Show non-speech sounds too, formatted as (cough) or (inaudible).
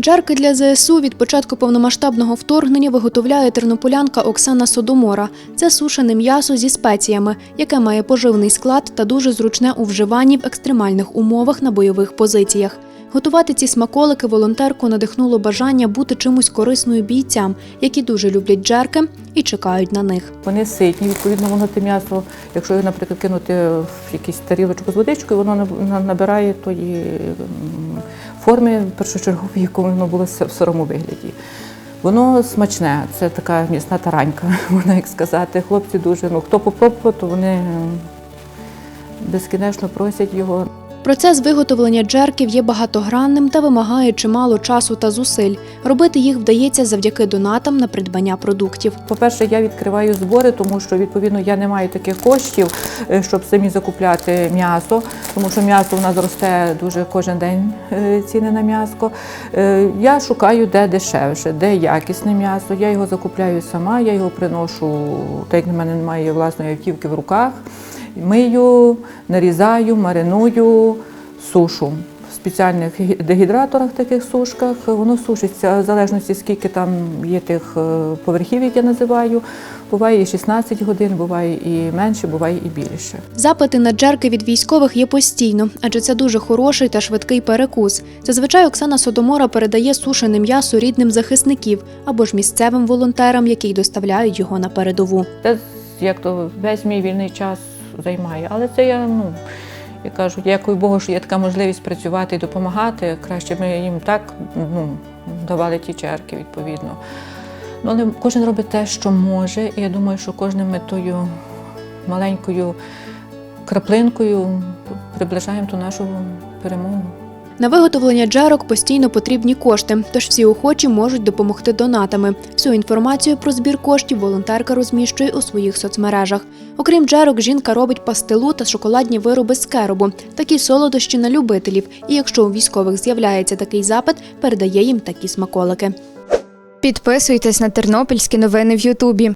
Джарки для ЗСУ від початку повномасштабного вторгнення виготовляє тернополянка Оксана Содомора. Це сушене м'ясо зі спеціями, яке має поживний склад та дуже зручне у вживанні в екстремальних умовах на бойових позиціях. Готувати ці смаколики волонтерку надихнуло бажання бути чимось корисною бійцям, які дуже люблять джерки і чекають на них. Вони ситні, відповідно, воно те м'ясо, якщо його, наприклад, кинути в якусь тарілочку з водичкою, воно наб- на- набирає тої м, форми першочергової, яку воно було в сирому вигляді. Воно смачне, це така м'ясна таранька, (laughs) можна як сказати. Хлопці дуже, ну хто попробував, то вони безкінечно просять його. Процес виготовлення джерків є багатогранним та вимагає чимало часу та зусиль. Робити їх вдається завдяки донатам на придбання продуктів. По-перше, я відкриваю збори, тому що відповідно я не маю таких коштів, е, щоб самі закупляти м'ясо, тому що м'ясо у нас росте дуже кожен день е, ціни на м'ясо. Е, Я шукаю, де дешевше, де якісне м'ясо. Я його закупляю сама, я його приношу, так як в мене немає власної автівки в руках. Мию, нарізаю, мариную, сушу в спеціальних дегідраторах, таких сушках. Воно сушиться в залежності, скільки там є тих е, поверхів, як я називаю. Буває і 16 годин, буває і менше, буває і більше. Запити на джерки від військових є постійно, адже це дуже хороший та швидкий перекус. Зазвичай Оксана Содомора передає сушене м'ясо рідним захисників або ж місцевим волонтерам, які й доставляють його на передову. Це як то весь мій вільний час займає. Але це я, ну, я кажу, дякую Богу, що є така можливість працювати і допомагати. Краще ми їм так ну, давали ті черки, відповідно. Ну, але кожен робить те, що може, і я думаю, що кожним ми тою маленькою краплинкою приближаємо ту нашу перемогу. На виготовлення джерок постійно потрібні кошти, тож всі охочі можуть допомогти донатами. Всю інформацію про збір коштів волонтерка розміщує у своїх соцмережах. Окрім джерок, жінка робить пастилу та шоколадні вироби з керобу, такі солодощі на любителів. І якщо у військових з'являється такий запит, передає їм такі смаколики. Підписуйтесь на тернопільські новини в Ютубі.